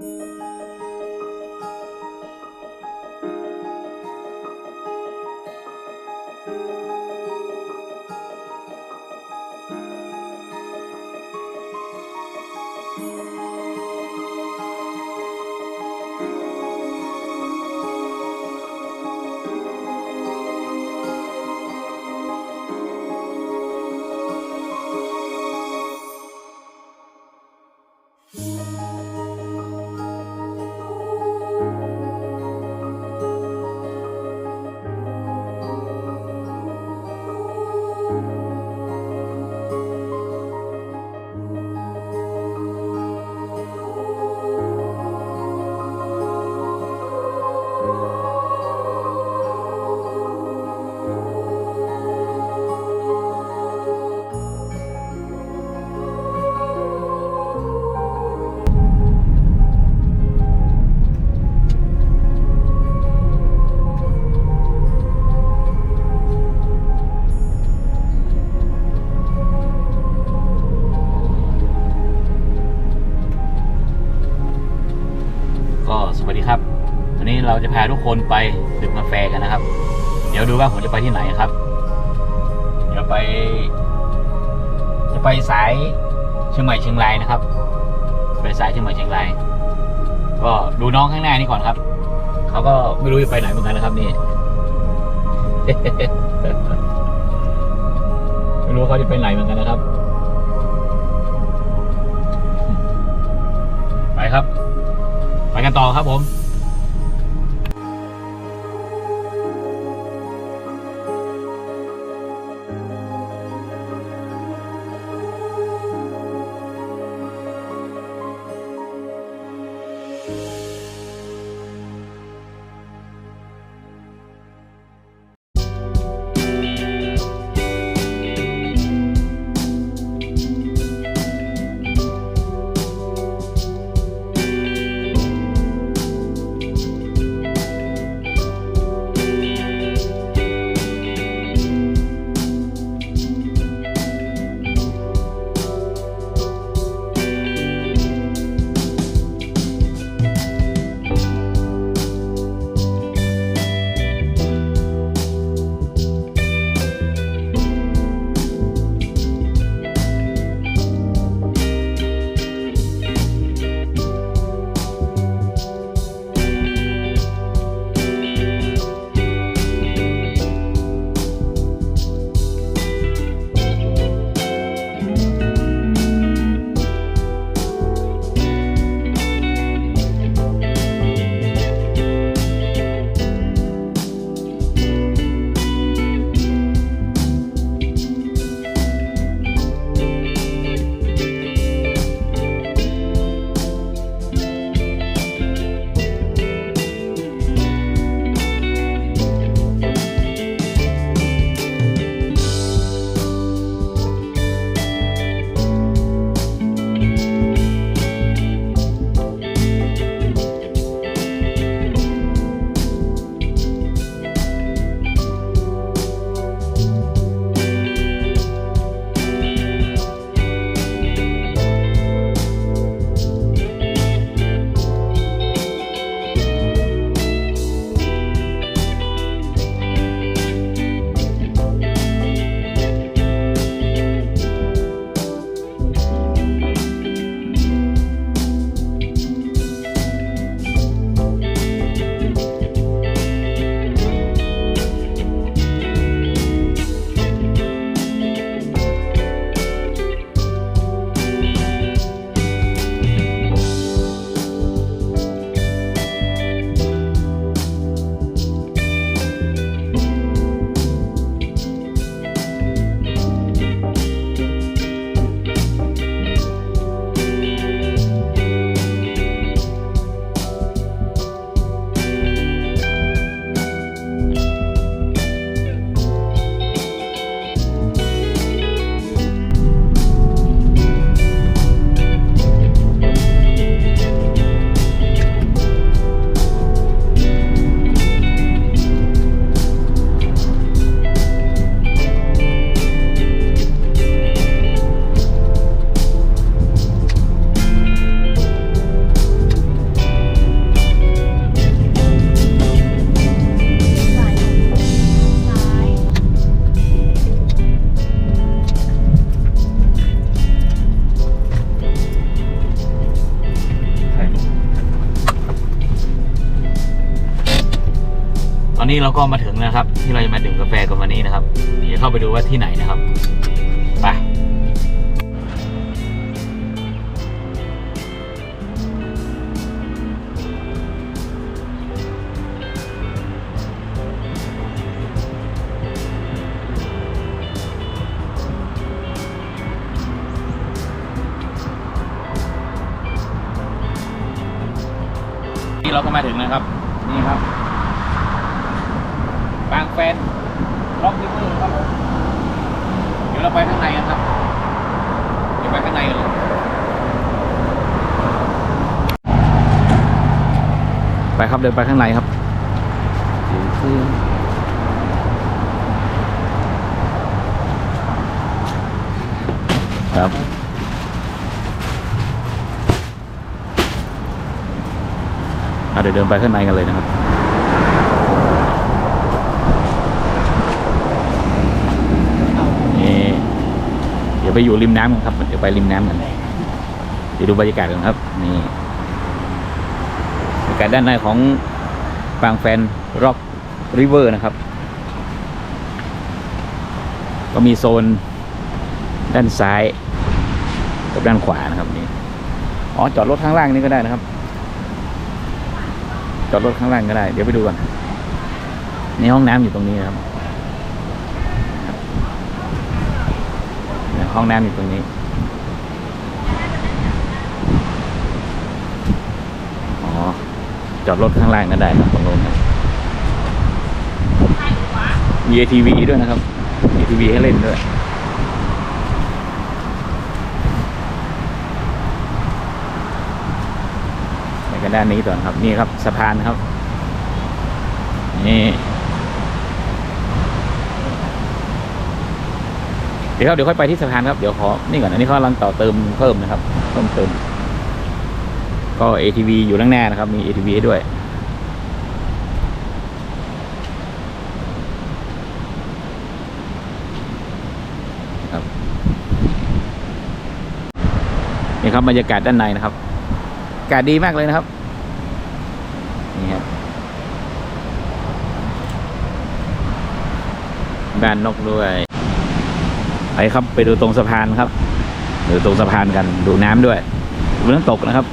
ก็าทุกคนไปดื่มกาแฟกันนะครับ เดี๋ยวดูว่าผมจะไปที่ไหนครับ เดี๋ยวไป จะไปสายเชียงใหม่เชียงรายนะครับ ไปสายเชียงใหม่เชียงราย ก็ดูน้องข้างหน้านี่ก่อนครับ เขาก็ไม่รู้จะไปไหนเหมือนกันนะครับนี่ ไม่รู้เขาจะไปไหนเหมือนกันนะครับ ไปครับ ไปกันต่อครับผม อนนี้เราก็มาถึงนะครับ ที่เราจะมาดื่มกาแฟกันวันนี้นะครับเดี๋ยวเข้าไปดูว่าที่ไหนนะครับไปนี่เราก็มาถึงนะครับ นี่ครับ แฟนล็อกลิเวอร์ครับผมเดี๋ยวเราไปข้างในกันครับเดี๋ยวไปข้างในกันเลยไปครับเดินไปข้างในครับครับอะเดี๋ยวเดินไปข้างในกันเลยนะครับ นี่เดี๋ยว ไปอยู่ริมน้ำกันครับเดี๋ยวไปริมน้ำกันเดี๋ยวดูบรรยากาศกันครับนี่บรรยากาศด้านในของบางแฟนร็อกริเวอร์นะครับ ก็มีโซนด้านซ้ายกับด้านขวานะครับนี่อ๋อจอดรถข้างล่างนี่ก็ได้นะครับ จอดรถข้างล่างก็ได้ เดี๋ยวไปดูกันในห้องน้ำอยู่ตรงนี้นะครับ ห้องน้ำอยู่ตรงนี้ อ๋อ จอดรถข้างล่างก็ได้ครับตรงโน้นครับมี ATV ด้วยนะครับ ATV ให้เล่นด้วยไปกันด้านนี้ก่อนครับ นี่ครับสะพานครับ นี่ เดี๋ยวครับเดี๋ยวค่อยไปที่สะพานครับเดี๋ยวขอนี่ก่อนอันนี้เขากำลังต่อเติมเพิ่มนะครับเพิ่มเติม ก็ ATV อยู่ด้านหน้านะครับ มี ATV ให้ด้วยครับนี่ครับบรรยากาศด้านในนะครับอากาศดีมากเลยนะครับนี่ครับบ้านนกด้วย ไปครับไปดูตรงสะพานครับดูตรงสะพานกันดูน้ำด้วยดูน้ำตกนะครับ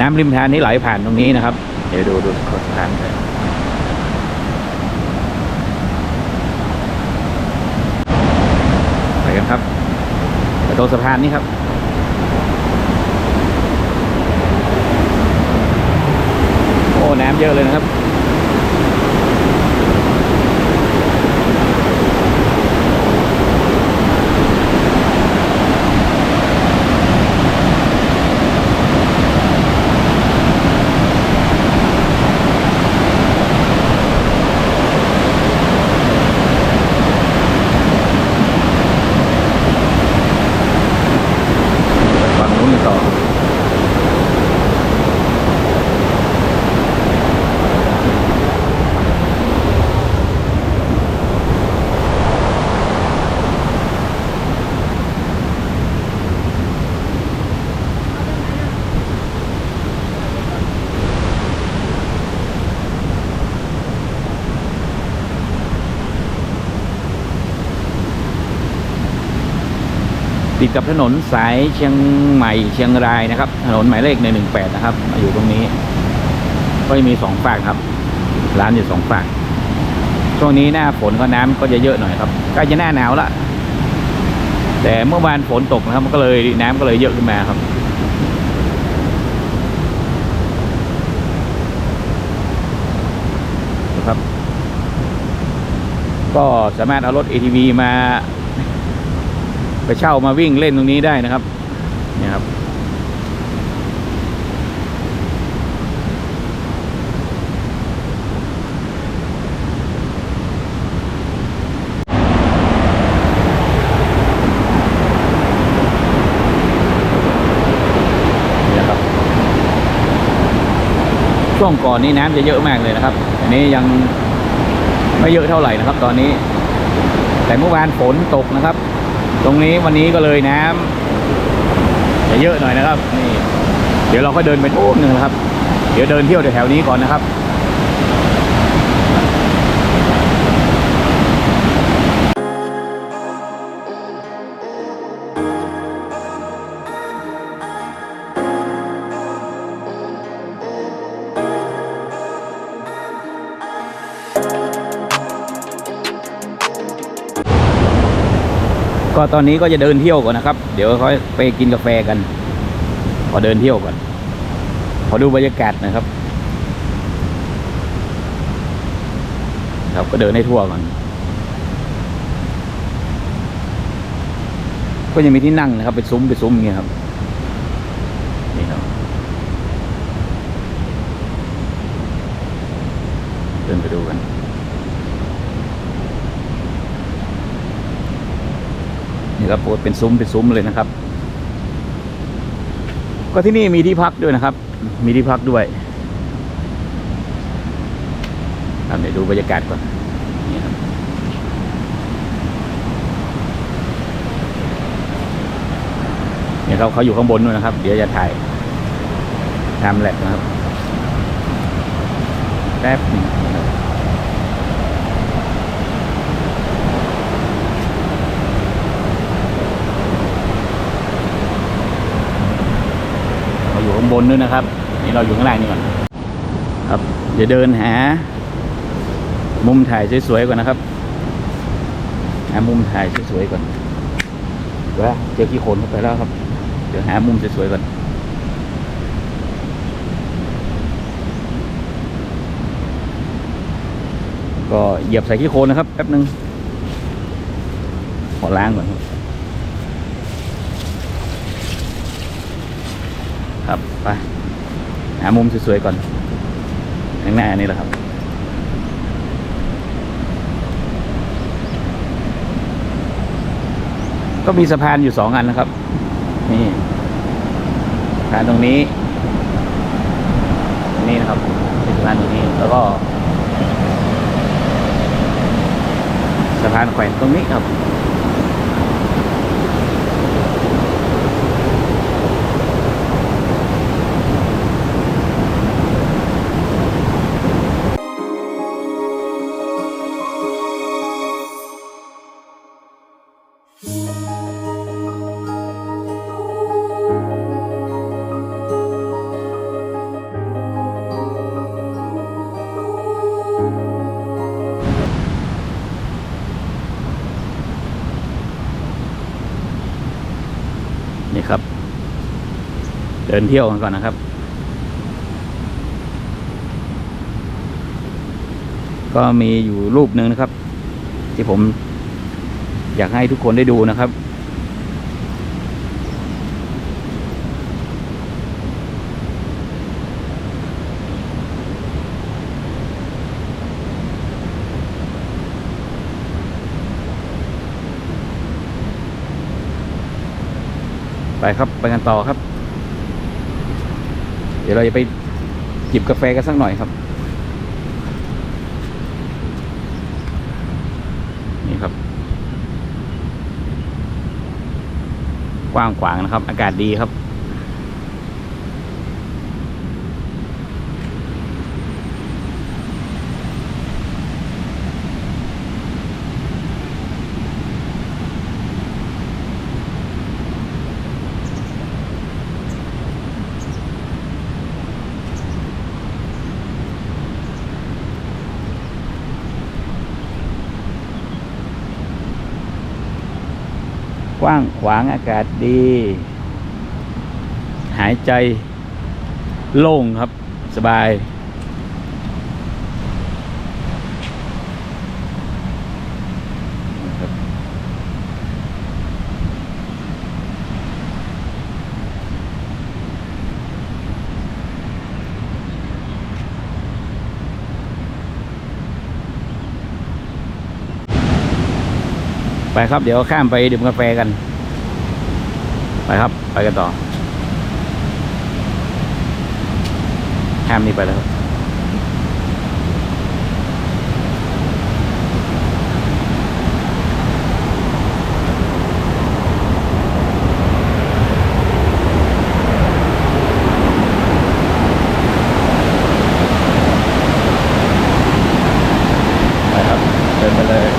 น้ำริมทานนี้ไหลผ่านตรงนี้นะครับ เดี๋ยวดูดูสะพานด้วยไปกันครับไปตรงสะพานนี้ครับโอ้น้ำเยอะเลยนะครับ ฝั่งนู้นต่อ ติดกับถนนสายเชียงใหม่เชียงรายนะครับ ถนนหมายเลขในหนึ่งแปดนะครับมาอยู่ตรงนี้ ก็มีสองฝากครับ ร้านอยู่สองฝากช่วงนี้หน้าฝนก็น้ำก็จะเยอะหน่อยครับใกล้จะหน้าหนาวละแต่เมื่อวานฝนตกนะครับมันก็เลยน้ำก็เลยเยอะขึ้นมาครับ ครับ ก็สามารถเอารถ ATV มา ไปเช่ามาวิ่งเล่นตรงนี้ได้นะครับเนี่ยครับนี่นะครับ ช่วงก่อนนี้น้ำจะเยอะมากเลยนะครับ อันนี้ยังไม่เยอะเท่าไหร่นะครับ ตอนนี้ แต่เมื่อวานฝนตกนะครับ ตรงนี้วันนี้ก็เลยน้ำจะเยอะหน่อยนะครับนี่เดี๋ยวเราก็เดินไปโอ้นหนึ่งนะครับ เดี๋ยวเดินเที่ยวแถวๆนี้ก่อนนะครับ ก็ตอนนี้ก็จะเดินเที่ยวก่อนนะครับ เดี๋ยวค่อยไปกินกาแฟกัน ขอเดินเที่ยวก่อน ขอดูบรรยากาศนะครับ ครับก็เดินให้ทั่วก่อน ก็ยังมีที่นั่งนะครับ ไปซุ้มไปซุ้มอย่างเงี้ยครับ นี่ครับ เดินไปดูกัน นี่ ครับโพสต์เป็นซุ้มเป็นซุ้มเลยนะครับ ก็ที่นี่มีที่พักด้วยนะครับ มีที่พักด้วยครับเดี๋ยวดูบรรยากาศก่อนนี่ครับเนี่ยเขาเขาอยู่ข้างบนนู่นนะครับ เดี๋ยวจะถ่ายทำแลบนะครับแป๊บนึงนะครั บเขาอยู่ข้างบนนู่นนะครับนี่เราอยู่ข้างล่างนี่ก่อนครับเดี๋ยวเดินหา มุมถ่ายสวยๆก่อนนะครับหามุมถ่ายสวยๆก่อนเดี๋ยวเจอกี่คนเข้าไปแล้วครับ เดี๋ยวหามุมสวยๆก่อนก็เหยียบใส่ขี้โคลนนะครับแป๊บนึง ขอล้างก่อนครับ ครับไปหามุมสวยๆก่อนข้างหน้านี่แหละครับ ก็มีสะพานอยู่สองอันนะครับ นี่สะพานตรงนี้ นี้นะครับสะพานตรงนี้แล้วก็สะพานแขวนตรงนี้ครับ ดินเที่ยวกันก่อนนะครับ ก็มีอยู่รูปหนึ่งนะครับ ที่ผมอยากให้ทุกคนได้ดูนะครับ ไปครับ ไปกันต่อครับ เดี๋ยวเราจะไปจิบกาแฟกันสักหน่อยครับ นี่ครับ กว้างขวางนะครับ อากาศดีครับ กว้างขวางอากาศดี หายใจโล่งครับสบาย ไปครับเดี๋ยวข้ามไปดื่มกาแฟกัน ไปครับไปกันต่อ ข้ามนี้ไปแล้วไปครับเดินไปเลย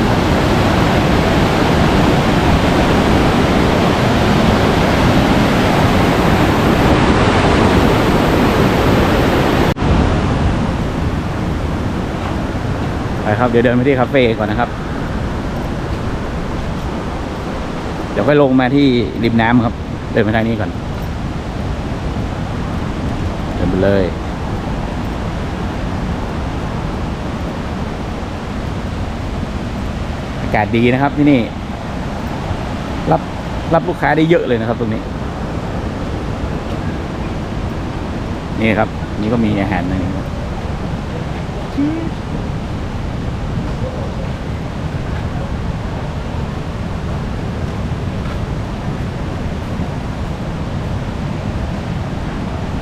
ครับ เดี๋ยวเดินไปที่คาเฟ่ก่อนนะครับ เดี๋ยวค่อยลงมาที่ริมน้ำครับ เดินไปทางนี้ก่อน เดินไปเลยอากาศดีนะครับที่นี่ รับรับลูกค้าได้เยอะเลยนะครับ ตรงนี้ นี่ครับ นี่ก็มีอาหารนะครับ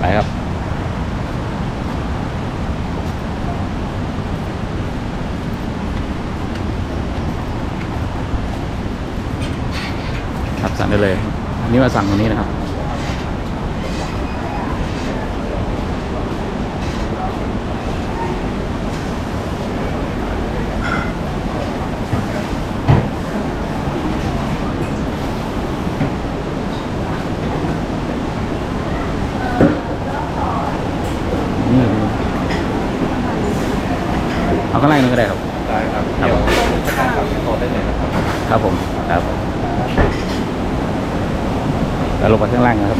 ไปครับ ครับสั่งได้เลย อันนี้ มาสั่งตรงนี้นะครับ นี่เอาข้างล่างนึงก็ได้ครับ ได้ครับ ครับ เดี๋ยวจะการกับโต๊ะได้เลยนะครับ ครับผม ครับแล้วลงไปข้างล่งนะครับ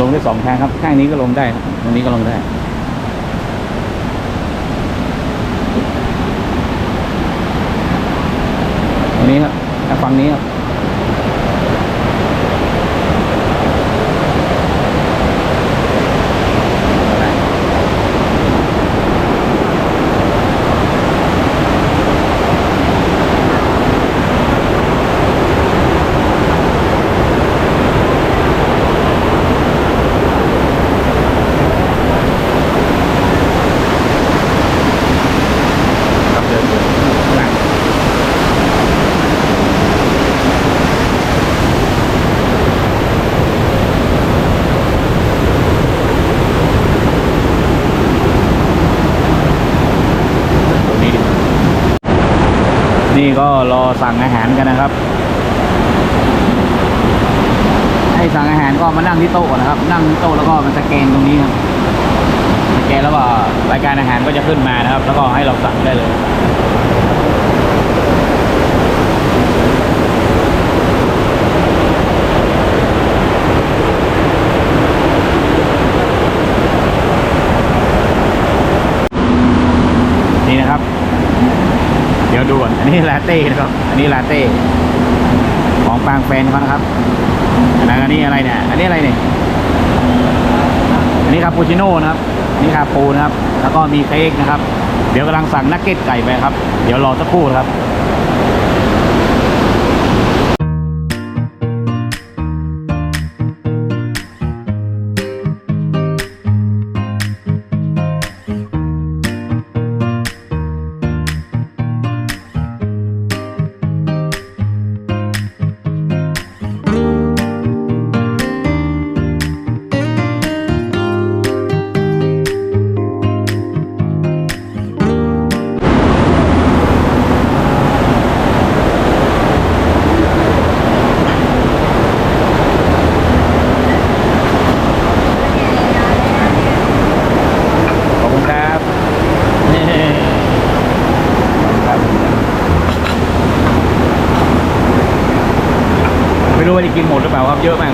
ลงได้สองทางครับ ข้างนี้ก็ลงได้ตรงนี้ก็ลงได้ตรงนี้ครับฝั่งนี้ครับ ครับเดินดูข้างหลังตรงนี้ดิ นี่ก็รอสั่งอาหารกันนะครับ ให้สั่งอาหารก็มานั่งที่โต๊ะก่อนนะครับ นั่งที่โต๊ะแล้วก็มันสแกนตรงนี้ครับสแกนแล้วก็รายการอาหารก็จะขึ้นมานะครับ แล้วก็ให้เราสั่งได้เลย นี่นะครับ เดี๋ยวดูก่อนอันนี้ลาเต้นะครับ อันนี้ลาเต้ ของปางแฟนเขานะครับอันนั้นอันนี้อะไรเนี่ย อันนี้อะไรเนี่ย อันนี้คาปูชิโน่นะครับอันนี่คาปูนะครับ แล้วก็มีเค้กนะครับ เดี๋ยวกำลังสั่งนักเก็ตไก่ไปครับ เดี๋ยวรอสักครู่นะครับ ไม่รู้ว่าจะ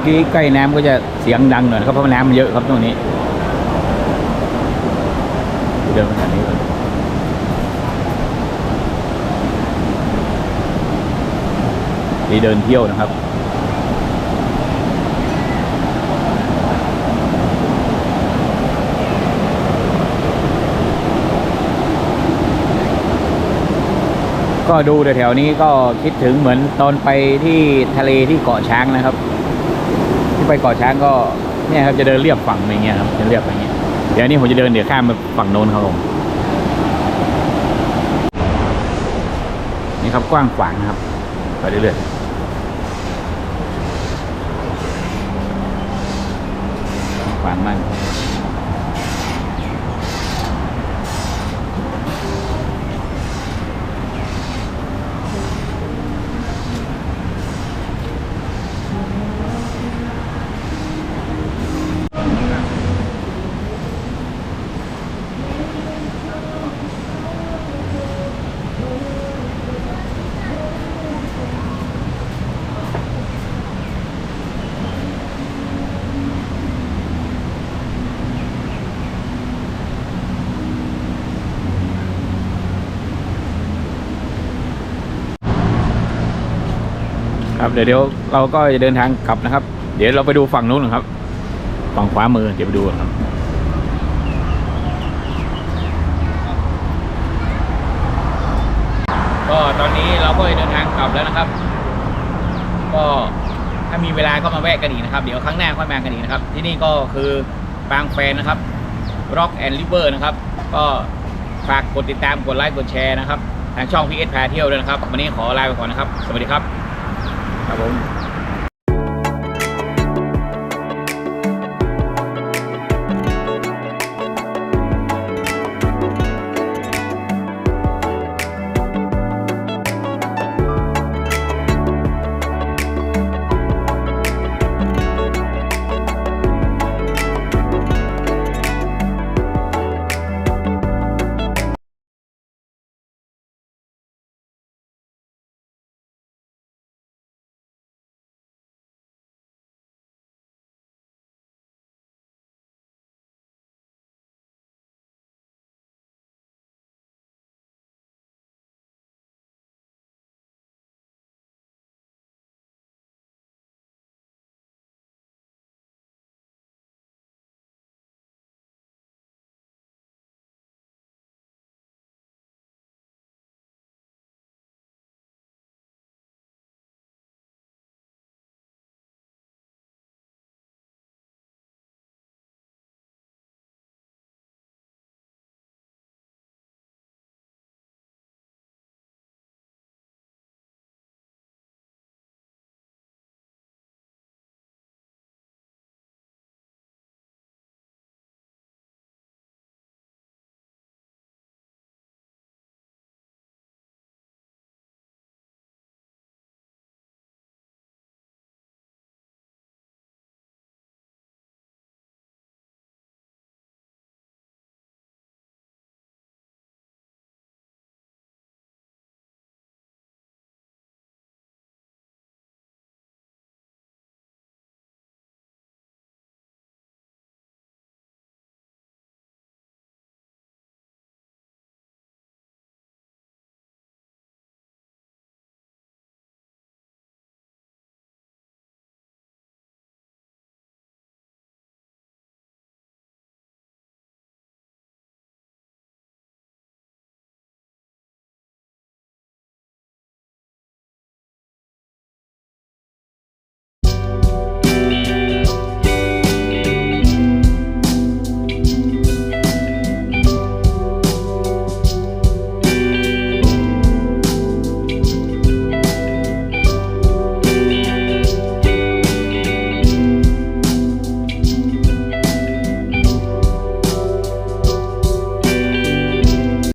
มื่อกี้ใกล้น้ำก็จะเสียงดังหน่อยครับเพราะว่น้ำมันเยอะครับตรงนี้ เดินไปแถวนี้ก่อนนี่เดินเที่ยวนะครับ ก็ดูแถวๆนี้ก็คิดถึงเหมือนตอนไปที่ทะเลที่เกาะช้างนะครับ ไปเกาะช้างก็เนี่ยครับจะเดินเรียบฝั่งอย่างเงี้ยครับจะเรียบอย่างเงี้ยเดี๋ยวนี้ผมจะเดินเดี๋ยวข้ามไปฝั่งโน้นครับผมนี่ครับกว้างขวางนะครับไปเรื่อยๆขวางมาก ครับเดี๋ยวเดี๋ยวเราก็จะเดินทางกลับนะครับ เดี๋ยวเราไปดูฝั่งนู้นนะครับฝั่งขวามือเดี๋ยวไปดูกันครับก็ตอนนี้เราก็จะเดินทางกลับแล้วนะครับ ก็ถ้ามีเวลาก็มาแวะกันอีกนะครับ เดี๋ยวครั้งหน้าค่อยมากันอีกนะครับ ที่นี่ก็คือบางแฟนนะครับ Rock and River นะครับ ก็ฝากกดติดตามกดไลค์กดแชร์นะครับ ทางช่องพีเอสพาเที่ยวด้วยนะครับ วันนี้ขอลาไปก่อนนะครับ สวัสดีครับ ครับผม